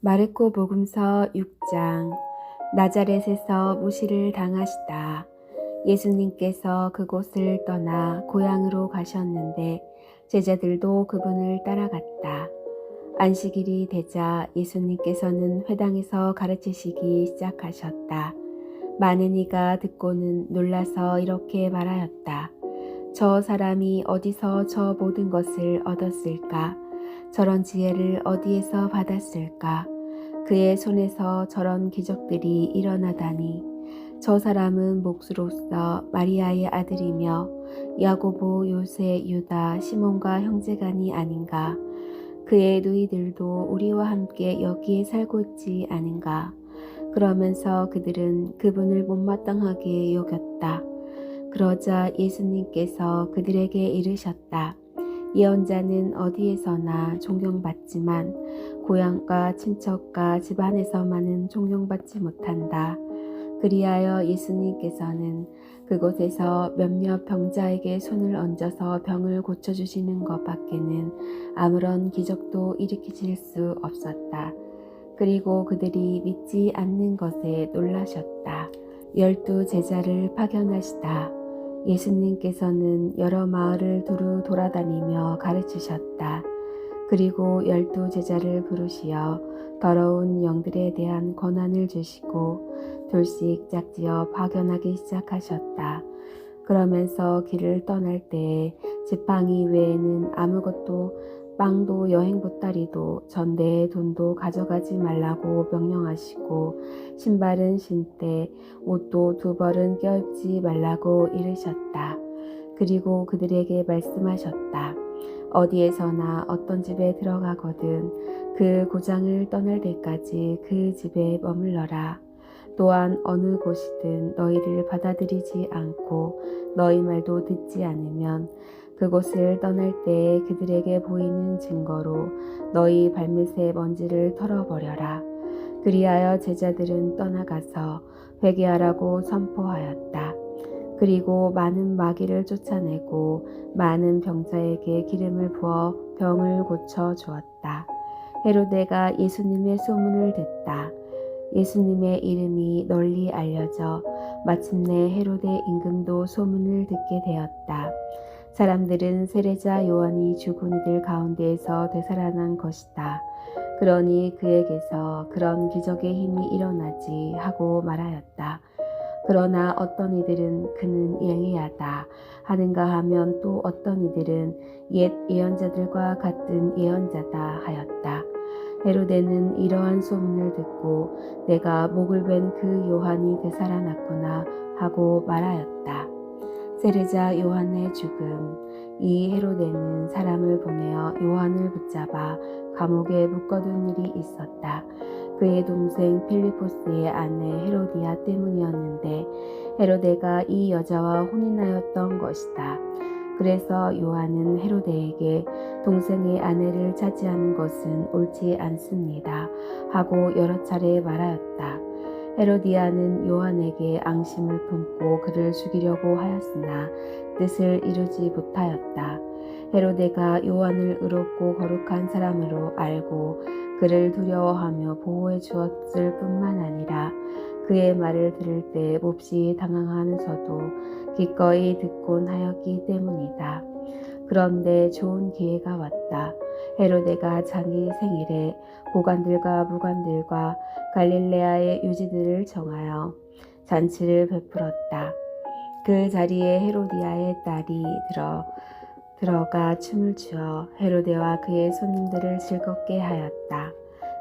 마르코 복음서 6장 나자렛에서 무시를 당하시다. 예수님께서 그곳을 떠나 고향으로 가셨는데 제자들도 그분을 따라갔다. 안식일이 되자 예수님께서는 회당에서 가르치시기 시작하셨다. 많은 이가 듣고는 놀라서 이렇게 말하였다. 저 사람이 어디서 저 모든 것을 얻었을까? 저런 지혜를 어디에서 받았을까? 그의 손에서 저런 기적들이 일어나다니. 저 사람은 목수로서 마리아의 아들이며 야고보, 요세, 유다, 시몬과 형제간이 아닌가? 그의 누이들도 우리와 함께 여기에 살고 있지 않은가? 그러면서 그들은 그분을 못마땅하게 여겼다. 그러자 예수님께서 그들에게 이르셨다. 예언자는 어디에서나 존경받지만 고향과 친척과 집안에서만은 존경받지 못한다. 그리하여 예수님께서는 그곳에서 몇몇 병자에게 손을 얹어서 병을 고쳐주시는 것 밖에는 아무런 기적도 일으키실 수 없었다. 그리고 그들이 믿지 않는 것에 놀라셨다. 열두 제자를 파견하시다. 예수님께서는 여러 마을을 두루 돌아다니며 가르치셨다. 그리고 열두 제자를 부르시어 더러운 영들에 대한 권한을 주시고 둘씩 짝지어 파견하기 시작하셨다. 그러면서 길을 떠날 때에 지팡이 외에는 아무것도 빵도 여행 보따리도 전대의 돈도 가져가지 말라고 명령하시고 신발은 신때 옷도 두 벌은 껴입지 말라고 이르셨다. 그리고 그들에게 말씀하셨다. 어디에서나 어떤 집에 들어가거든 그 고장을 떠날 때까지 그 집에 머물러라. 또한 어느 곳이든 너희를 받아들이지 않고 너희 말도 듣지 않으면 그곳을 떠날 때에 그들에게 보이는 증거로 너희 발밑의 먼지를 털어버려라. 그리하여 제자들은 떠나가서 회개하라고 선포하였다. 그리고 많은 마귀를 쫓아내고 많은 병자에게 기름을 부어 병을 고쳐 주었다. 헤로데가 예수님의 소문을 듣다. 예수님의 이름이 널리 알려져 마침내 헤로데 임금도 소문을 듣게 되었다. 사람들은 세례자 요한이 죽은 이들 가운데에서 되살아난 것이다. 그러니 그에게서 그런 기적의 힘이 일어나지 하고 말하였다. 그러나 어떤 이들은 그는 예리하다 하는가 하면 또 어떤 이들은 옛 예언자들과 같은 예언자다 하였다. 헤로데는 이러한 소문을 듣고 내가 목을 벤 그 요한이 되살아났구나 하고 말하였다. 세례자 요한의 죽음 이 헤로데는 사람을 보내어 요한을 붙잡아 감옥에 묶어둔 일이 있었다. 그의 동생 필리포스의 아내 헤로디아 때문이었는데 헤로데가 이 여자와 혼인하였던 것이다. 그래서 요한은 헤로데에게 동생의 아내를 차지하는 것은 옳지 않습니다. 하고 여러 차례 말하였다. 헤로디아는 요한에게 앙심을 품고 그를 죽이려고 하였으나 뜻을 이루지 못하였다. 헤로데가 요한을 의롭고 거룩한 사람으로 알고 그를 두려워하며 보호해 주었을 뿐만 아니라 그의 말을 들을 때 몹시 당황하면서도 기꺼이 듣곤 하였기 때문이다. 그런데 좋은 기회가 왔다. 헤로데가 자기 생일에 고관들과 무관들과 갈릴레아의 유지들을 정하여 잔치를 베풀었다. 그 자리에 헤로디아의 딸이 들어 들어가 춤을 추어 헤로데와 그의 손님들을 즐겁게 하였다.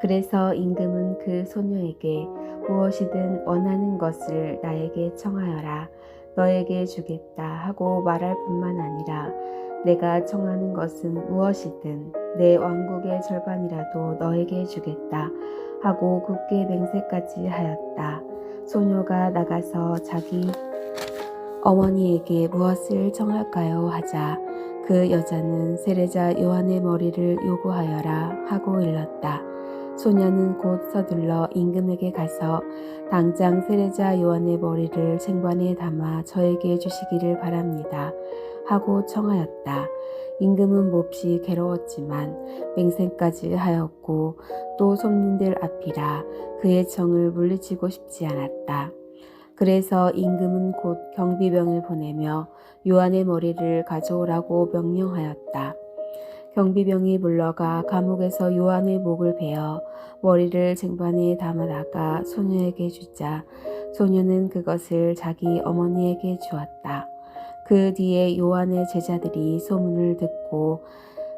그래서 임금은 그 소녀에게 무엇이든 원하는 것을 나에게 청하여라. 너에게 주겠다 하고 말할 뿐만 아니라 내가 청하는 것은 무엇이든 내 왕국의 절반이라도 너에게 주겠다 하고 굳게 맹세까지 하였다. 소녀가 나가서 자기 어머니에게 무엇을 청할까요 하자 그 여자는 세례자 요한의 머리를 요구하여라 하고 일렀다. 소녀는 곧 서둘러 임금에게 가서 당장 세례자 요한의 머리를 생관에 담아 저에게 주시기를 바랍니다. 하고 청하였다. 임금은 몹시 괴로웠지만 맹세까지 하였고 또 손님들 앞이라 그의 정을 물리치고 싶지 않았다. 그래서 임금은 곧 경비병을 보내며 요한의 머리를 가져오라고 명령하였다. 경비병이 물러가 감옥에서 요한의 목을 베어 머리를 쟁반에 담아다가 소녀에게 주자 소녀는 그것을 자기 어머니에게 주었다. 그 뒤에 요한의 제자들이 소문을 듣고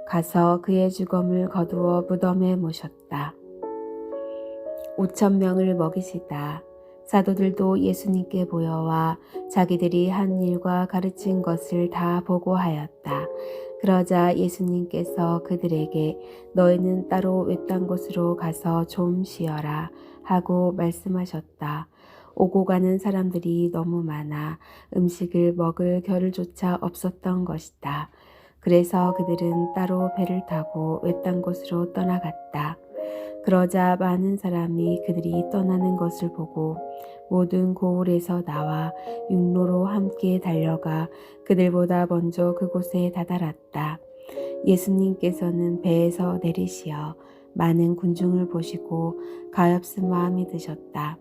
가서 그의 죽음을 거두어 무덤에 모셨다. 오천 명을 먹이시다. 사도들도 예수님께 보여와 자기들이 한 일과 가르친 것을 다 보고하였다. 그러자 예수님께서 그들에게 너희는 따로 외딴 곳으로 가서 좀 쉬어라 하고 말씀하셨다. 오고 가는 사람들이 너무 많아 음식을 먹을 겨를조차 없었던 것이다. 그래서 그들은 따로 배를 타고 외딴 곳으로 떠나갔다. 그러자 많은 사람이 그들이 떠나는 것을 보고 모든 고을에서 나와 육로로 함께 달려가 그들보다 먼저 그곳에 다다랐다. 예수님께서는 배에서 내리시어 많은 군중을 보시고 가엾은 마음이 드셨다.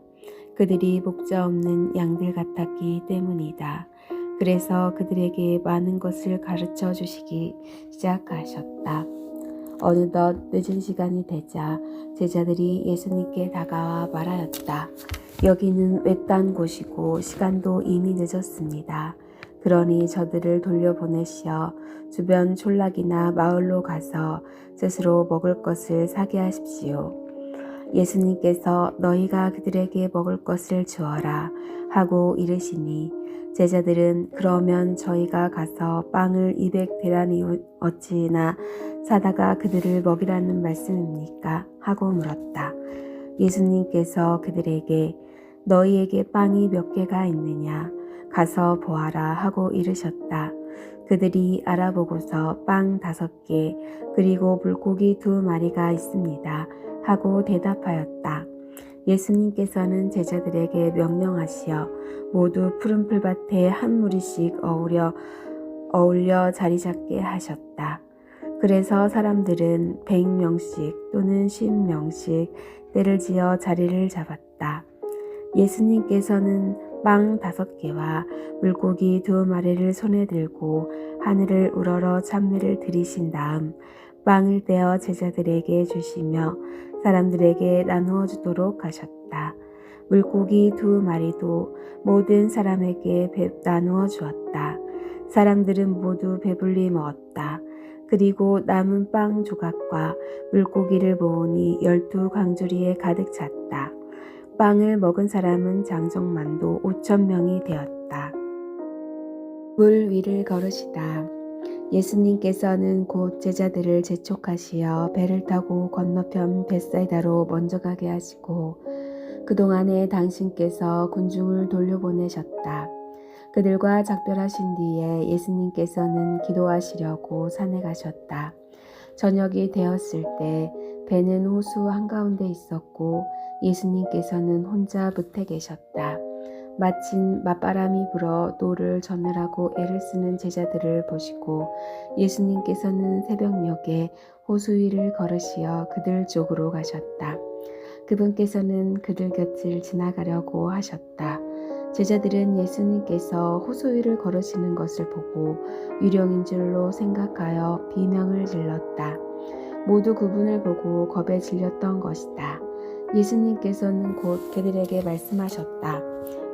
그들이 목자 없는 양들 같았기 때문이다. 그래서 그들에게 많은 것을 가르쳐 주시기 시작하셨다. 어느덧 늦은 시간이 되자 제자들이 예수님께 다가와 말하였다. 여기는 외딴 곳이고 시간도 이미 늦었습니다. 그러니 저들을 돌려보내시어 주변 촌락이나 마을로 가서 스스로 먹을 것을 사게 하십시오. 예수님께서 너희가 그들에게 먹을 것을 주어라 하고 이르시니 제자들은 그러면 저희가 가서 빵을 200대란이 어찌나 사다가 그들을 먹이라는 말씀입니까? 하고 물었다. 예수님께서 그들에게 너희에게 빵이 몇 개가 있느냐? 가서 보아라 하고 이르셨다. 그들이 알아보고서 빵 다섯 개, 그리고 물고기 두 마리가 있습니다. 하고 대답하였다. 예수님께서는 제자들에게 명령하시어 모두 푸른 풀밭에 한 무리씩 어울려 어울려 자리 잡게 하셨다. 그래서 사람들은 100명씩 또는 10명씩 때를 지어 자리를 잡았다. 예수님께서는 빵 다섯 개와 물고기 두 마리를 손에 들고 하늘을 우러러 찬미를 드리신 다음 빵을 떼어 제자들에게 주시며 사람들에게 나누어 주도록 하셨다. 물고기 두 마리도 모든 사람에게 나누어 주었다. 사람들은 모두 배불리 먹었다. 그리고 남은 빵 조각과 물고기를 모으니 열두 강주리에 가득 찼다. 빵을 먹은 사람은 장정만도 오천 명이 되었다. 물 위를 걸으시다. 예수님께서는 곧 제자들을 재촉하시어 배를 타고 건너편 벳사이다로 먼저 가게 하시고 그동안에 당신께서 군중을 돌려보내셨다. 그들과 작별하신 뒤에 예수님께서는 기도하시려고 산에 가셨다. 저녁이 되었을 때 배는 호수 한가운데 있었고 예수님께서는 혼자 뭍에 계셨다. 마침 맞바람이 불어 노를 전으라고 애를 쓰는 제자들을 보시고 예수님께서는 새벽녘에 호수 위를 걸으시어 그들 쪽으로 가셨다. 그분께서는 그들 곁을 지나가려고 하셨다. 제자들은 예수님께서 호수 위를 걸으시는 것을 보고 유령인 줄로 생각하여 비명을 질렀다. 모두 그분을 보고 겁에 질렸던 것이다. 예수님께서는 곧 그들에게 말씀하셨다.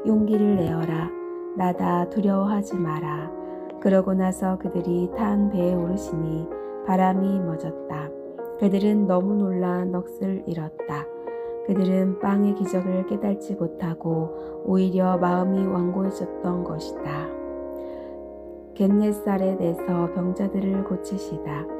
용기를 내어라. 나다 두려워하지 마라. 그러고 나서 그들이 탄 배에 오르시니 바람이 멎었다. 그들은 너무 놀라 넋을 잃었다. 그들은 빵의 기적을 깨닫지 못하고 오히려 마음이 완고해졌던 것이다. 겟네살에대서 병자들을 고치시다.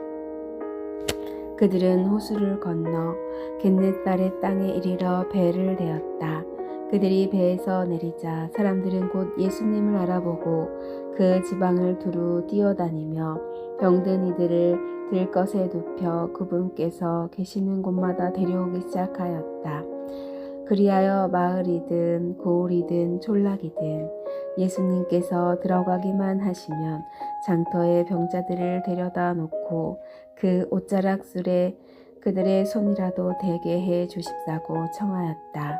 그들은 호수를 건너 겟네살의 땅에 이르러 배를 대었다. 그들이 배에서 내리자 사람들은 곧 예수님을 알아보고 그 지방을 두루 뛰어다니며 병든 이들을 들것에 눕혀 그분께서 계시는 곳마다 데려오기 시작하였다. 그리하여 마을이든 고을이든 촌락이든 예수님께서 들어가기만 하시면 장터에 병자들을 데려다 놓고 그 옷자락술에 그들의 손이라도 대게 해 주십사고 청하였다.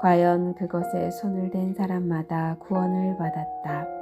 과연 그것에 손을 댄 사람마다 구원을 받았다.